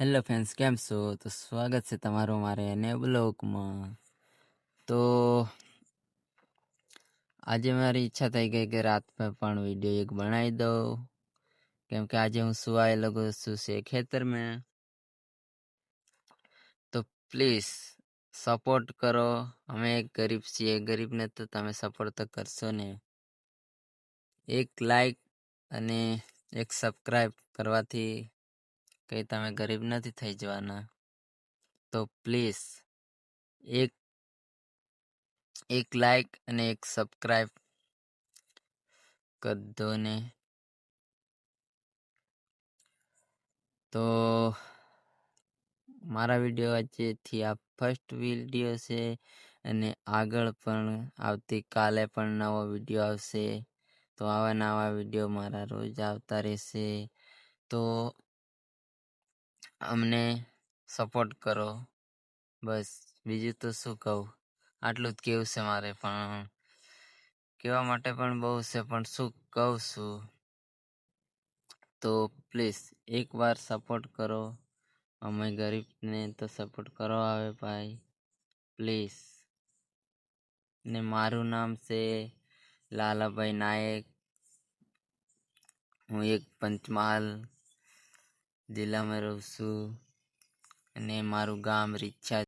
Hello friends, કેમ છો? તો સ્વાગત છે તમારું મારે એને બ્લોગમાં. તો આજે મારી ઈચ્છા થઈ ગઈ કે રાત પર પણ વીડિયો એક બનાવી દઉં. કેમ કે આજે હું સુવાય લગો છું છે ખેતર મેં. તો પ્લીઝ સપોર્ટ કરો. અમે એક ગરીબ છીએ. ગરીબને તો તમે સપોર્ટ તો કરશો ને. એક લાઈક અને એક સબસ્ક્રાઈબ કરવાથી કંઈ તમે ગરીબ નથી થઈ જવાના, તો પ્લીઝ એક એક લાઈક અને એક સબસ્ક્રાઈબ કરી દો ને. તો મારા વીડિયો આજેથી આ ફર્સ્ટ વીડિયો છે અને આગળ પણ આવતીકાલે પણ નવો વીડિયો આવશે. તો આવા નવા વીડિયો મારા રોજ આવતા રહેશે. તો અમને સપોર્ટ કરો. બસ, બીજું તો શું કહું? આટલું જ કેવું છે મારે પણ. કહેવા માટે પણ બહુ છે, પણ શું કહું છું? તો પ્લીઝ એકવાર સપોર્ટ કરો. અમે ગરીબને તો સપોર્ટ કરો આવે ભાઈ. પ્લીઝ. ને મારું નામ છે લાલાભાઈ નાયક. હું એક પંચમહાલ જિલ્લામાં રહું છું અને મારું ગામ રીછા